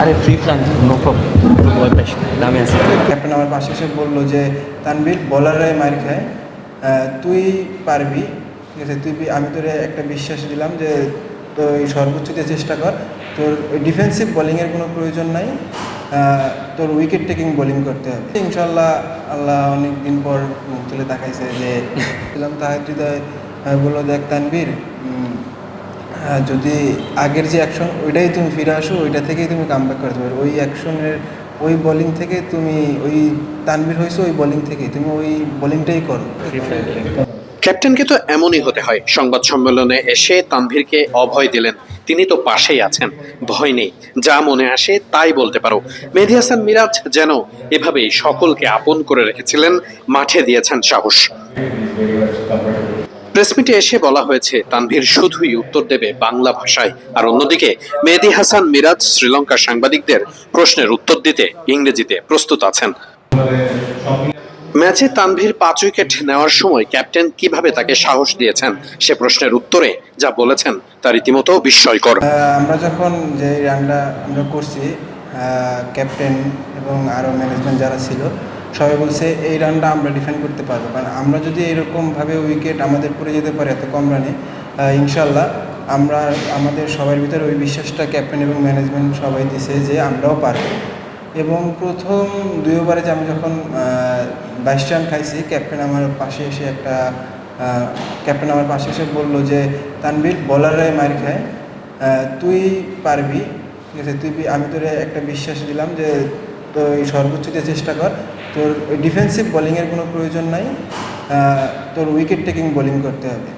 আরে free France no problem দামে আছে। ক্যাপ্টেন আমার পাশে এসে বলল যে তানবীর বলাররা মার খায়। তুই পারবি, ঠিক আছে? তুই আমি তোরে একটা বিশ্বাস দিলাম যে তো এই সর্বোচ্চ দিয়ে চেষ্টা কর। তোর ডিফেন্সিভ বোলিংয়ের কোনো প্রয়োজন নাই। তোর উইকেট টেকিং বোলিং করতে হবে। ইনশাল্লাহ আল্লাহ অনেক দিন পর মুখ তুলে দেখাইছে যে, দিলাম তাহের হৃদয়। বলল, দেখ তানবীর যদি আগের যে অ্যাকশন ওইটাই তুমি ফিরে আসো ওইটা থেকেই তুমি কাম ব্যাক করতে পারো ওই অ্যাকশনের ওই বোলিং থেকে তুমি ওই তানবির হয়েছো ওই বোলিং থেকে তুমি ওই বোলিংটাই করো। ক্যাপ্টেনকে তো এমনই হতে হয় সংবাদ সম্মেলনে এসে তানভীরকে অভয় দিলেন। তিনি তো পাশেই আছেন ভয় নেই যা মনে আসে তাই বলতে পারো। মেহেদী হাসান মিরাজ যেন এভাবেই সকলকে আপন করে রেখেছিলেন মাঠে দিয়েছেন সাহস। প্রেসমিটে এসে বলা হয়েছে, তানভীর শুধুই উত্তর দেবে বাংলা ভাষায়। আর অন্যদিকে, মেহেদী হাসান মিরাজ শ্রীলঙ্কার সাংবাদিকদের প্রশ্নের উত্তর দিতে ইংরেজিতে প্রস্তুত আছেন। ম্যাচে তানভীর পাঁচ উইকেট নেওয়ার সময় ক্যাপ্টেন কীভাবে তাকে সাহস দিয়েছেন, সে প্রশ্নের উত্তরে যা বলেছেন, তা রীতিমতো বিস্ময়কর। আমরা যখন যে রানটা আমরা করছি ক্যাপ্টেন এবং আরও ম্যানেজমেন্ট যারা ছিল সবাই বলছে, এই রানটা আমরা ডিফেন্ড করতে পারব। কারণ আমরা যদি এরকমভাবে উইকেট আমাদের পড়ে যেতে পারে এত কম রানে ইনশাল্লাহ আমরা আমাদের সবার ভিতরে ওই বিশ্বাসটা ক্যাপ্টেন এবং ম্যানেজমেন্ট সবাই দিছে যে আমরাও পারব। এবং প্রথম দুই ওভারে যে আমি যখন বাইশ রান খাইছি ক্যাপ্টেন আমার পাশে এসে একটা ক্যাপ্টেন আমার পাশে এসে বলল যে তানবীর বলাররাই মার খায়। তুই পারবি। ঠিক আছে, তুই আমি তোরে একটা বিশ্বাস দিলাম যে তো এই সর্বোচ্চ দিয়ে চেষ্টা কর। তোর ওই ডিফেন্সিভ বোলিংয়ের কোনো প্রয়োজন নাই। তোর উইকেট টেকিং বোলিং করতে হবে।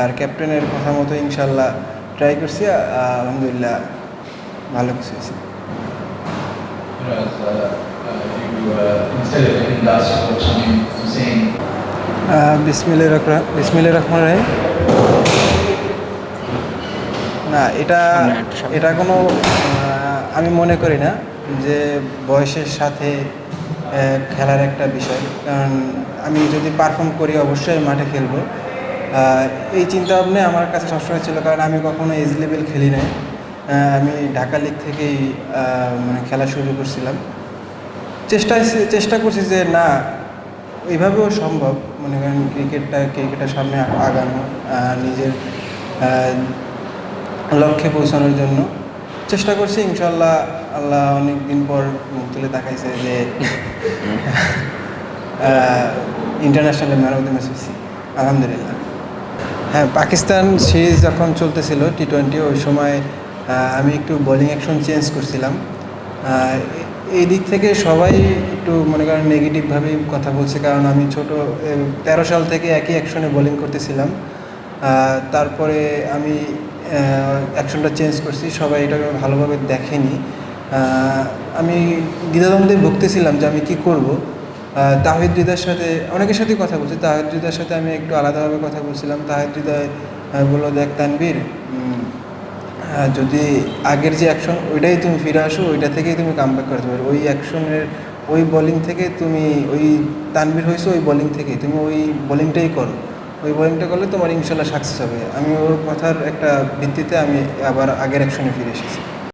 আর ক্যাপ্টেনের কথা মতো ইনশাল্লাহ ট্রাই করছি। আলহামদুলিল্লাহ ভালো কিছু হয়েছে। বিসমিল্লা রহমান বিসমিল্লা রহমান রাহিম। না এটা। এটা কোনো আমি মনে করি না। যে বয়সের সাথে খেলার একটা বিষয়। কারণ আমি যদি পারফর্ম করি, অবশ্যই মাঠে খেলব। এই চিন্তা ভাবনা আমার কাছে সবসময় ছিল। কারণ আমি কখনো এজ লেভেল খেলি নাই। আমি ঢাকা লিগ থেকেই মানে খেলা শুরু করছিলাম। চেষ্টা চেষ্টা করছি যে না এইভাবেও সম্ভব। মনে করেন ক্রিকেটটা ক্রিকেটের সামনে আগানো নিজের লক্ষ্যে পৌঁছানোর জন্য। চেষ্টা করছি ইনশাল্লাহ আল্লাহ অনেক দিন পর মুখ তুলে দেখাইছে যে international man of the match হয়েছি আলহামদুলিল্লাহ। হ্যাঁ পাকিস্তান সিরিজ যখন চলতেছিল টি টোয়েন্টি ওই সময় আমি একটু বোলিং অ্যাকশন চেঞ্জ করছিলাম। এই দিক থেকে সবাই একটু মনে করেন নেগেটিভভাবেই কথা বলছে কারণ আমি ছোট তেরো সাল থেকে একই অ্যাকশনে বোলিং করতেছিলাম। তারপরে আমি অ্যাকশনটা চেঞ্জ করছি সবাই এটাকে ভালোভাবে দেখেনি। আমি দ্বিধাদ্বন্দ্বে ভুগতেছিলাম যে আমি কি করব। তাহিদ হৃদয়ের সাথে অনেকের সাথেই কথা বলছি তাহিদ হৃদয়ের সাথে আমি একটু আলাদাভাবে কথা বলছিলাম। তাহিদ আহ, বলল দেখ তানবীর যদি আগের যে অ্যাকশন ওইটাই তুমি ফিরে আসো ওইটা থেকেই তুমি কাম ব্যাক করতে পারো ওই অ্যাকশনের ওই বোলিং থেকে তুমি ওই তানবীর হয়েছো ওই বোলিং থেকেই। তুমি ওই বোলিংটাই করো। ওই বোলিংটা করলে তোমার ইনশাল্লাহ সাকসেস হবে। আমি ওর কথার একটা ভিত্তিতে আমি আবার আগের অ্যাকশনে ফিরে এসেছি।